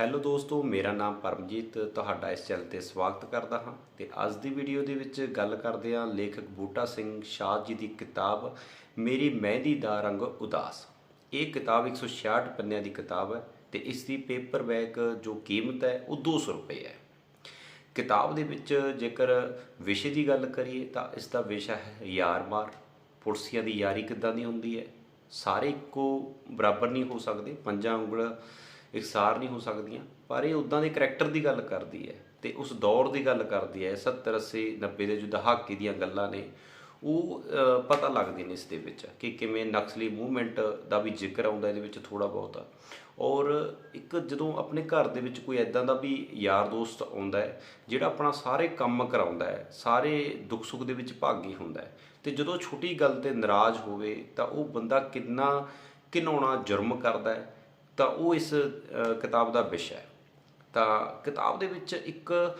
Hello ਦੋਸਤੋ, ਮੇਰਾ ਨਾਮ ਪਰਮਜੀਤ, ਤੁਹਾਡਾ ਇਸ ਚੈਨਲ ਤੇ ਸਵਾਗਤ ਕਰਦਾ ਹਾਂ। ਤੇ ਅੱਜ ਦੀ ਵੀਡੀਓ ਦੇ ਵਿੱਚ ਗੱਲ ਕਰਦੇ ਹਾਂ ਲੇਖਕ ਬੂਟਾ ਸਿੰਘ ਸ਼ਾਹ ਜੀ ਦੀ ਕਿਤਾਬ, ਮੇਰੀ ਮਹਿੰਦੀ ਦਾ ਰੰਗ ਉਦਾਸ। ਇਹ ਕਿਤਾਬ 166 ਪੰਨਿਆਂ ਦੀ ਕਿਤਾਬ ਹੈ ਤੇ ਇਸ ਦੀ ਪੇਪਰ ਬੈਕ ਜੋ ਕੀਮਤ ਹੈ ਉਹ 200 ਰੁਪਏ ਹੈ। ਕਿਤਾਬ ਦੇ ਵਿੱਚ ਜੇਕਰ ਵਿਸ਼ੇ ਦੀ ਗੱਲ ਕਰੀਏ ਤਾਂ ਇਸ ਦਾ ਵਿਸ਼ਾ ਹੈ ਯਾਰ ਮਾਰ। ਪੁਰਸੀਆਂ ਦੀ ਯਾਰੀ ਕਿੱਦਾਂ ਦੀ ਹੁੰਦੀ ਹੈ? ਸਾਰੇ ਇੱਕੋ ਬਰਾਬਰ ਨਹੀਂ ਹੋ ਸਕਦੇ। ਪੰਜਾਂ ਉਂਗਲ ਇਕਸਾਰ ਨਹੀਂ ਹੋ ਸਕਦੀਆਂ, ਪਰ ਇਹ ਉਦਾਂ ਦੇ ਕਰੈਕਟਰ ਦੀ ਗੱਲ ਕਰਦੀ ਹੈ ਤੇ ਉਸ ਦੌਰ ਦੀ ਗੱਲ ਕਰਦੀ ਹੈ 70 80 90 ਦੇ ਜੋ ਦਹਾਕੇ ਦੀਆਂ ਗੱਲਾਂ ਨੇ, ਉਹ ਪਤਾ ਲੱਗਦੇ ਨੇ ਇਸ ਦੇ ਵਿੱਚ ਕਿ ਕਿਵੇਂ ਨਕਸਲੀ ਮੂਵਮੈਂਟ ਦਾ ਵੀ ਜ਼ਿਕਰ ਆਉਂਦਾ ਇਹਦੇ ਵਿੱਚ ਥੋੜਾ ਬਹੁਤਾ। ਔਰ ਇੱਕ ਜਦੋਂ ਆਪਣੇ ਘਰ ਦੇ ਵਿੱਚ ਕੋਈ ਐਦਾਂ ਦਾ ਵੀ ਯਾਰ ਦੋਸਤ ਆਉਂਦਾ ਹੈ, ਜਿਹੜਾ ਆਪਣਾ ਸਾਰੇ ਕੰਮ ਕਰਾਉਂਦਾ ਹੈ, ਸਾਰੇ ਦੁੱਖ ਸੁੱਖ ਦੇ ਵਿੱਚ ਭਾਗੀ ਹੁੰਦਾ ਹੈ, ਤੇ ਜਦੋਂ ਛੋਟੀ ਗੱਲ ਤੇ ਨਾਰਾਜ਼ ਹੋਵੇ ਤਾਂ ਉਹ ਬੰਦਾ ਕਿੰਨਾ ਘਿਨਾਉਣਾ ਜੁਰਮ ਕਰਦਾ ਹੈ ਤਾਂ ਉਹ ਇਸ ਕਿਤਾਬ ਦਾ ਵਿਸ਼ਾ ਹੈ। ਤਾਂ ਕਿਤਾਬ ਦੇ ਵਿੱਚ ਇੱਕ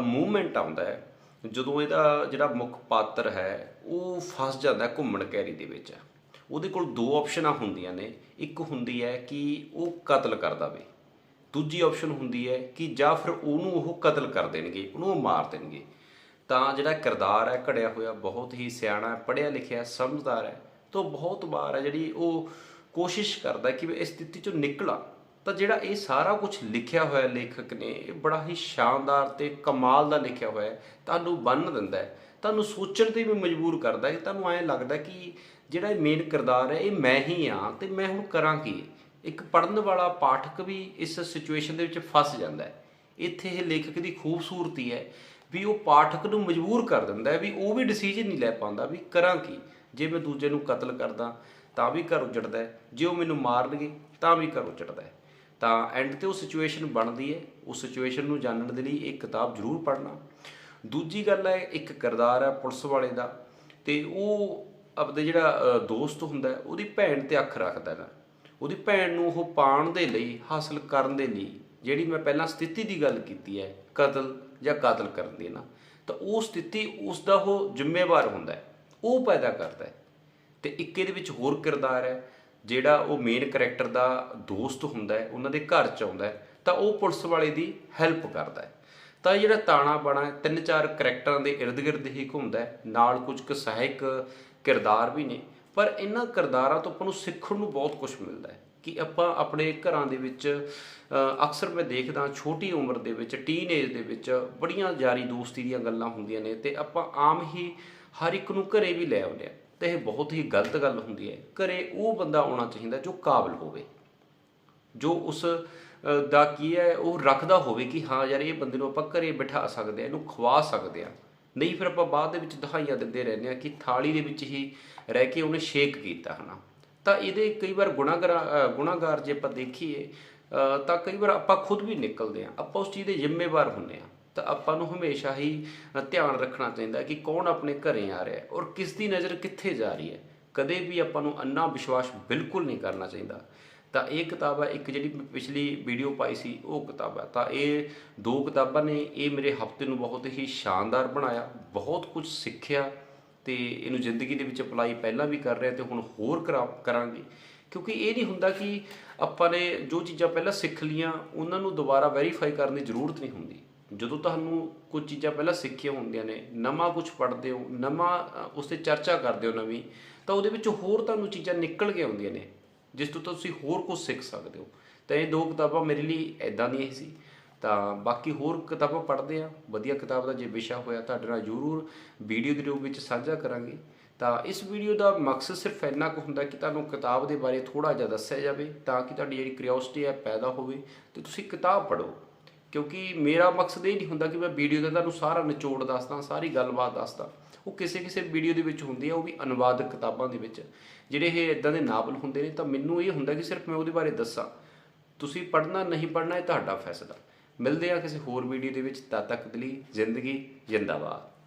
ਮੂਵਮੈਂਟ ਆਉਂਦਾ ਹੈ, ਜਦੋਂ ਇਹਦਾ ਜਿਹੜਾ ਮੁੱਖ ਪਾਤਰ ਹੈ, ਉਹ ਫਸ ਜਾਂਦਾ ਘੁੰਮਣ ਕੈਰੀ ਦੇ ਵਿੱਚ। ਉਹਦੇ ਕੋਲ ਦੋ ਆਪਸ਼ਨਾਂ ਹੁੰਦੀਆਂ ਨੇ। ਇੱਕ ਹੁੰਦੀ ਹੈ ਕਿ ਉਹ ਕਤਲ ਕਰ ਦਵੇ। ਦੂਜੀ ਆਪਸ਼ਨ ਹੁੰਦੀ ਹੈ ਕਿ ਜਾਂ ਫਿਰ ਉਹਨੂੰ ਉਹ ਕਤਲ ਕਰ ਦੇਣਗੇ, ਉਹਨੂੰ ਉਹ ਮਾਰ ਦੇਣਗੇ। ਤਾਂ ਜਿਹੜਾ ਕਿਰਦਾਰ ਹੈ, ਘੜਿਆ ਹੋਇਆ ਬਹੁਤ ਹੀ ਸਿਆਣਾ ਹੈ, ਪੜ੍ਹਿਆ ਲਿਖਿਆ ਸਮਝਦਾਰ ਹੈ। ਤੋਂ ਬਹੁਤ ਵਾਰ ਹੈ ਜਿਹੜੀ ਉਹ ਕੋਸ਼ਿਸ਼ ਕਰਦਾ ਕਿ ਮੈਂ ਇਸ ਸਥਿਤੀ ਚੋਂ ਨਿਕਲਾਂ। ਤਾਂ ਜਿਹੜਾ ਇਹ ਸਾਰਾ ਕੁਝ ਲਿਖਿਆ ਹੋਇਆ ਲੇਖਕ ਨੇ, ਇਹ ਬੜਾ ਹੀ ਸ਼ਾਨਦਾਰ ਤੇ ਕਮਾਲ ਦਾ ਲਿਖਿਆ ਹੋਇਆ ਤੁਹਾਨੂੰ ਬੰਨ ਦਿੰਦਾ ਹੈ। ਤੁਹਾਨੂੰ ਸੋਚਣ ਤੇ ਵੀ ਮਜਬੂਰ ਕਰਦਾ ਹੈ। ਤੁਹਾਨੂੰ ਐਂ ਲੱਗਦਾ ਕਿ ਜਿਹੜਾ ਇਹ ਮੇਨ ਕਿਰਦਾਰ ਹੈ, ਇਹ ਮੈਂ ਹੀ ਆ ਤੇ ਮੈਂ ਹੁਣ ਕਰਾਂ ਕੀ? ਇੱਕ ਪੜਨ ਵਾਲਾ ਪਾਠਕ ਵੀ ਇਸ ਸਿਚੁਏਸ਼ਨ ਦੇ ਵਿੱਚ ਫਸ ਜਾਂਦਾ ਹੈ। ਇੱਥੇ ਇਹ ਲੇਖਕ ਦੀ ਖੂਬਸੂਰਤੀ ਹੈ ਵੀ ਉਹ ਪਾਠਕ ਨੂੰ ਮਜਬੂਰ ਕਰ ਦਿੰਦਾ ਹੈ ਵੀ ਉਹ ਵੀ ਡਿਸੀਜਨ ਨਹੀਂ ਲੈ ਪਾਉਂਦਾ ਵੀ ਕਰਾਂ ਕੀ? ਜੇ ਮੈਂ ਦੂਜੇ ਨੂੰ ਕਤਲ ਕਰਦਾ ਤਾਂ ਵੀ ਘਰ ਉਜੜਦਾ ਹੈ। ਜੇ ਉਹ ਮੈਨੂੰ ਮਾਰਨਗੇ, ਤਾਂ ਵੀ ਘਰ ਉਜੜਦਾ ਹੈ। ਤਾਂ ਐਂਡ ਤੇ ਉਹ ਸਿਚੁਏਸ਼ਨ ਬਣਦੀ ਹੈ। ਉਸ ਸਿਚੁਏਸ਼ਨ ਨੂੰ ਜਾਣਨ ਦੇ ਲਈ ਇਹ ਕਿਤਾਬ ਜ਼ਰੂਰ ਪੜ੍ਹਨਾ। ਦੂਜੀ ਗੱਲ ਹੈ, ਇੱਕ ਕਿਰਦਾਰ ਹੈ ਪੁਲਿਸ ਵਾਲੇ ਦਾ ਤੇ ਉਹ ਆਪਦੇ ਜਿਹੜਾ ਦੋਸਤ ਹੁੰਦਾ ਉਹਦੀ ਭੈਣ ਤੇ ਅੱਖ ਰੱਖਦਾ ਹੈ ਉਹਦੀ ਭੈਣ ਨੂੰ ਉਹ ਪਾਉਣ ਦੇ ਲਈ, ਹਾਸਲ ਕਰਨ ਦੇ ਲਈ, ਜਿਹੜੀ ਮੈਂ ਪਹਿਲਾਂ ਸਥਿਤੀ ਦੀ ਗੱਲ ਕੀਤੀ ਹੈ, ਕਤਲ ਜਾਂ ਕਾਤਲ ਕਰਨ ਦੀ ਨਾ, ਤਾਂ ਉਹ ਸਥਿਤੀ ਉਸ ਦਾ ਉਹ ਜ਼ਿੰਮੇਵਾਰ ਹੁੰਦਾ ਹੈ। ਉਹ ਪੈਦਾ ਕਰਦਾ ਹੈ। ਤੇ ਇੱਕ ਇਹਦੇ ਵਿੱਚ ਹੋਰ ਕਿਰਦਾਰ ਹੈ, ਜਿਹੜਾ ਉਹ ਮੇਨ ਕੈਰੈਕਟਰ ਦਾ ਦੋਸਤ ਹੁੰਦਾ ਹੈ, ਉਹਨਾਂ ਦੇ ਘਰ ਚ ਆਉਂਦਾ ਹੈ, ਤਾਂ ਉਹ ਪੁਲਿਸ ਵਾਲੇ ਦੀ ਹੈਲਪ ਕਰਦਾ ਹੈ। ਤਾਂ ਇਹ ਜਿਹੜਾ ਤਾਣਾ ਬਾਣਾ ਤਿੰਨ ਚਾਰ ਕੈਰੈਕਟਰਾਂ ਦੇ ਇਰਦ ਗਿਰਦ ਹੀ ਘੁੰਮਦਾ ਹੈ, ਨਾਲ ਕੁਝ ਕੁ ਸਹਾਇਕ ਕਿਰਦਾਰ ਵੀ ਨੇ, ਪਰ ਇਹਨਾਂ ਕਿਰਦਾਰਾਂ ਤੋਂ ਆਪਾਂ ਨੂੰ ਸਿੱਖਣ ਨੂੰ ਬਹੁਤ ਕੁਝ ਮਿਲਦਾ ਹੈ ਕਿ ਆਪਾਂ ਆਪਣੇ ਘਰਾਂ ਦੇ ਵਿੱਚ ਅਕਸਰ ਮੈਂ ਦੇਖਦਾ ਛੋਟੀ ਉਮਰ ਦੇ ਵਿੱਚ ਟੀਨ ਏਜ ਦੇ ਵਿੱਚ ਬੜੀਆਂ ਯਾਰੀ ਦੋਸਤੀ ਦੀਆਂ ਗੱਲਾਂ ਹੁੰਦੀਆਂ ਨੇ ਤੇ ਆਪਾਂ ਆਮ ਹੀ ਹਰ ਇੱਕ ਨੂੰ ਘਰੇ ਵੀ ਲੈ ਆਉਂਦੇ ਆ ਤਾਂ ਇਹ ਬਹੁਤ ਹੀ ਗਲਤ ਗੱਲ ਹੁੰਦੀ ਹੈ। ਘਰੇ ਉਹ ਬੰਦਾ ਆਉਣਾ ਚਾਹੀਦਾ ਜੋ ਕਾਬਲ ਹੋਵੇ। ਜੋ ਉਸ ਦਾ ਕੀ ਹੈ ਉਹ ਰੱਖਦਾ ਹੋਵੇ ਕਿ ਹਾਂ ਯਾਰ ਇਹ ਬੰਦੇ ਨੂੰ ਆਪਾਂ ਘਰੇ ਬਿਠਾ ਸਕਦੇ ਆ ਇਹਨੂੰ ਖਵਾ ਸਕਦੇ ਆ ਨਹੀਂ ਫਿਰ ਆਪਾਂ ਬਾਅਦ ਦੇ ਵਿੱਚ ਦਹਾਈਆਂ ਦਿੰਦੇ ਰਹਿੰਦੇ ਆ ਕਿ ਥਾਲੀ ਦੇ ਵਿੱਚ ਹੀ ਰਹਿ ਕੇ ਉਹਨੇ ਸ਼ੇਕ ਕੀਤਾ ਹਨਾ। ਤਾਂ ਇਹਦੇ ਕਈ ਵਾਰ ਗੁਨਾਹਗਾਰ ਅ, ਗੁਨਾਹਗਾਰ ਜੇ ਆਪਾਂ ਦੇਖੀਏ ਤਾਂ ਕਈ ਵਾਰ ਆਪਾਂ ਖੁਦ ਵੀ ਨਿਕਲਦੇ ਆ ਆਪਾਂ ਉਸ ਚੀਜ਼ ਦੇ ਜ਼ਿੰਮੇਵਾਰ ਹੁੰਦੇ ਆ ਤਾਂ ਆਪਾਂ ਨੂੰ ਹਮੇਸ਼ਾ ਹੀ ਧਿਆਨ ਰੱਖਣਾ ਚਾਹੀਦਾ ਕਿ ਕੌਣ ਆਪਣੇ ਘਰੇ ਆ ਰਿਹਾ ਹੈ ਔਰ ਕਿਸ ਦੀ ਨਜ਼ਰ ਕਿੱਥੇ ਜਾ ਰਹੀ ਹੈ। ਕਦੇ ਵੀ ਆਪਾਂ ਨੂੰ ਅੰਨਾ ਵਿਸ਼ਵਾਸ ਬਿਲਕੁਲ ਨਹੀਂ ਕਰਨਾ ਚਾਹੀਦਾ। ਤਾਂ ਇਹ ਕਿਤਾਬ ਹੈ, ਇੱਕ ਜਿਹੜੀ ਮੈਂ ਪਿਛਲੀ ਵੀਡੀਓ ਪਾਈ ਸੀ, ਉਹ ਕਿਤਾਬ ਹੈ। ਤਾਂ ਇਹ ਦੋ ਕਿਤਾਬਾਂ ਨੇ, ਇਹ ਮੇਰੇ ਹਫ਼ਤੇ ਨੂੰ ਬਹੁਤ ਹੀ ਸ਼ਾਨਦਾਰ ਬਣਾਇਆ, ਬਹੁਤ ਕੁਝ ਸਿੱਖਿਆ ਤੇ ਇਹਨੂੰ ਜ਼ਿੰਦਗੀ ਦੇ ਵਿੱਚ ਅਪਲਾਈ ਪਹਿਲਾਂ ਵੀ ਕਰ ਰਿਹਾ ਤੇ ਹੁਣ ਹੋਰ ਕਰਾ- ਕਰਾਂਗੇ। ਕਿਉਂਕਿ ਇਹ ਨਹੀਂ ਹੁੰਦਾ ਕਿ ਆਪਾਂ ਨੇ ਜੋ ਚੀਜ਼ਾਂ ਪਹਿਲਾਂ ਸਿੱਖ ਲੀਆਂ ਉਹਨਾਂ ਨੂੰ ਦੁਬਾਰਾ ਵੈਰੀਫਾਈ ਕਰਨ ਦੀ ਜ਼ਰੂਰਤ ਨਹੀਂ ਹੁੰਦੀ। ਜਦੋਂ ਤੁਹਾਨੂੰ ਕੁਝ ਚੀਜ਼ਾਂ ਪਹਿਲਾਂ ਸਿੱਖੀਆਂ ਹੁੰਦੀਆਂ ਨੇ, ਨਵਾਂ ਕੁਝ ਪੜ੍ਹਦੇ ਹੋ, ਨਵਾਂ ਉਸ ਤੇ ਚਰਚਾ ਕਰਦੇ ਹੋ ਨਵੀਂ, ਤਾਂ ਉਹਦੇ ਵਿੱਚ ਹੋਰ ਤੁਹਾਨੂੰ ਚੀਜ਼ਾਂ ਨਿਕਲ ਕੇ ਆਉਂਦੀਆਂ ਨੇ, ਜਿਸ ਤੋਂ ਤੁਸੀਂ ਹੋਰ ਕੁਝ ਸਿੱਖ ਸਕਦੇ ਹੋ। ਤਾਂ ਇਹ ਦੋ ਕਿਤਾਬਾਂ ਮੇਰੇ ਲਈ ਐਦਾਂ ਦੀਆਂ ਹੀ ਸੀ। ਤਾਂ ਬਾਕੀ ਹੋਰ ਕਿਤਾਬਾਂ ਪੜ੍ਹਦੇ ਆ ਵਧੀਆ ਕਿਤਾਬ ਦਾ ਜੇ ਵਿਸ਼ਾ ਹੋਇਆ ਤੁਹਾਡੇ ਨਾਲ ਜ਼ਰੂਰ ਵੀਡੀਓ ਦੇ ਰੂਪ ਵਿੱਚ ਸਾਂਝਾ ਕਰਾਂਗੇ। ਤਾਂ ਇਸ ਵੀਡੀਓ ਦਾ ਮਕਸਦ ਸਿਰਫ ਇੰਨਾ ਕੁ ਹੁੰਦਾ ਕਿ ਤੁਹਾਨੂੰ ਕਿਤਾਬ ਦੇ ਬਾਰੇ ਥੋੜਾ ਜਿਹਾ ਦੱਸਿਆ ਜਾਵੇ, ਤਾਂ ਕਿ ਤੁਹਾਡੀ ਜਿਹੜੀ ਕਿਉਰਿਓਸਿਟੀ ਹੈ, ਪੈਦਾ ਹੋਵੇ, ਤੇ ਤੁਸੀਂ ਕਿਤਾਬ ਪੜ੍ਹੋ। ਕਿਉਂਕਿ ਮੇਰਾ ਮਕਸਦ ਇਹ ਨਹੀਂ ਹੁੰਦਾ ਕਿ ਮੈਂ ਵੀਡੀਓ ਦਾ ਤੁਹਾਨੂੰ ਸਾਰਾ ਨਿਚੋੜ ਦੱਸਦਾ, ਸਾਰੀ ਗੱਲਬਾਤ ਦੱਸਦਾ। ਉਹ ਕਿਸੇ ਕਿਸੇ ਵੀਡੀਓ ਦੇ ਵਿੱਚ ਹੁੰਦੀ ਆ, ਉਹ ਵੀ ਅਨੁਵਾਦਕ ਕਿਤਾਬਾਂ ਦੇ ਵਿੱਚ। ਜਿਹੜੇ ਇਹ ਇਦਾਂ ਦੇ ਨਾਵਲ ਹੁੰਦੇ ਨੇ, ਤਾਂ ਮੈਨੂੰ ਇਹ ਹੁੰਦਾ ਕਿ ਸਿਰਫ ਮੈਂ ਉਹਦੇ ਬਾਰੇ ਦੱਸਾਂ। ਤੁਸੀਂ ਪੜ੍ਹਨਾ ਨਹੀਂ ਪੜ੍ਹਨਾ, ਇਹ ਤੁਹਾਡਾ ਫੈਸਲਾ। ਮਿਲਦੇ ਆ ਕਿਸੇ ਹੋਰ ਵੀਡੀਓ ਦੇ ਵਿੱਚ, ਤਦ ਤੱਕ ਲਈ ਜ਼ਿੰਦਗੀ ਜਿੰਦਾਬਾਦ।